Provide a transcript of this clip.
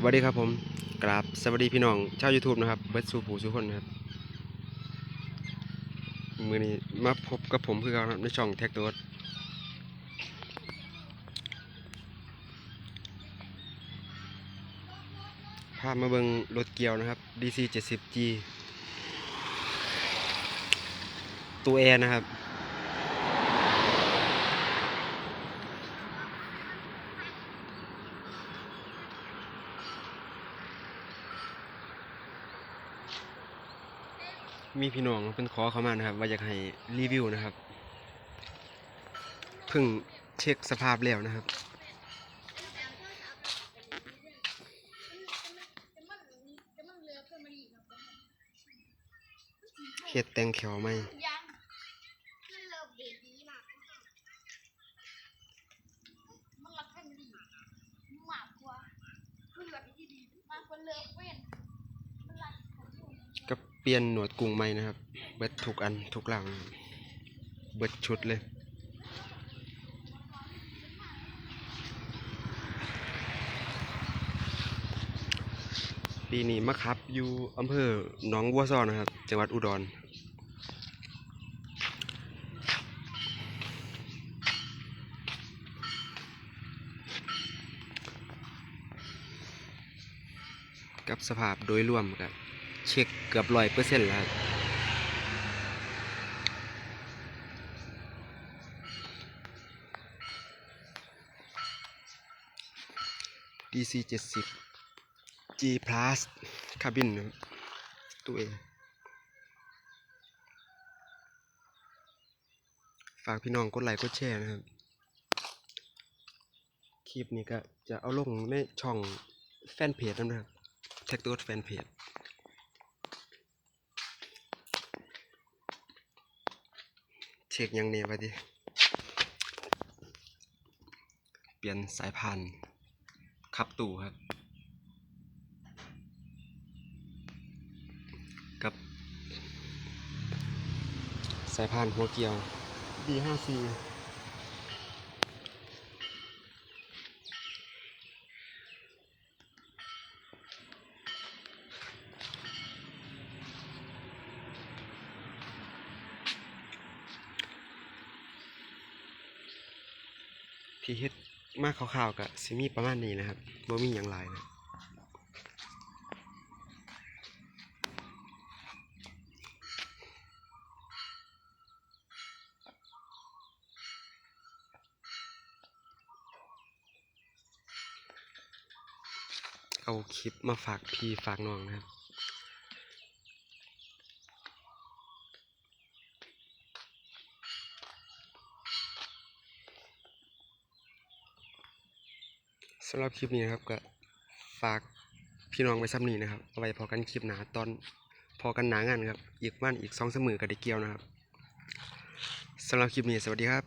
สวัสดีครับผมกราบสวัสดีพี่น้องชาว YouTube นะครับเบิร์ดสูผูสุคนนะครับมือนี้มาพบกับผมคือนครับในช่องแท็กตัวพาพมาเบิงรถเกียวนะครับ DC 70G ตัวแอร์นะครับ มีพี่น้องเป็นขอเข้ามานะครับ ว่าอยากให้รีวิวนะครับเพิ่งเช็คสภาพแล้วนะครับเฮ็ดแตงแขวไหมมันรักกันดีมากกว่าเพื่อนที่ดีมากกว่าเลิฟเว้น เปลี่ยนหนวดกรุงใหม่นะครับ เบิดทุกอันทุกหลังนะครับเบิดชุดเลย ปีนี้มาครับอยู่อำเภอหนองบัวซ้อนะครับ จังหวัดอุดรกับสภาพโดยรวมครับ เช็คเกือบร้อยเปอร์เซ็นต์แล้วครับ DC 70 G Plus คาบินตัวเองฝากพี่น้องกดไลค์กดแชร์นะครับ คลิปนี้ก็จะเอาลงในช่องแฟนเพจนะครับแท็กตัวแฟนเพจ ช็คยังเนี่ยไปดิเปลี่ยนสายพันธุ์ขับตู่ครับ กับ สายพันธุ์หัวเกียว D5C ที่เฮ็ดมากคร่าวๆกับซิมีประมาณนี้นะครับบ่มีอย่างไรนะเอาคลิปมาฝากพี่ฝากน้องนะครับ สำหรับคลิปนี้นะครับก็ฝากพี่น้องไว้ซ้ำนี้นะครับเอาไว้พอกันคลิปหนาตอนพอกันหนางานครับ อีกวันอีกสองเสมอก็ได้เกี่ยวนะครับสำหรับคลิปนี้สวัสดีครับ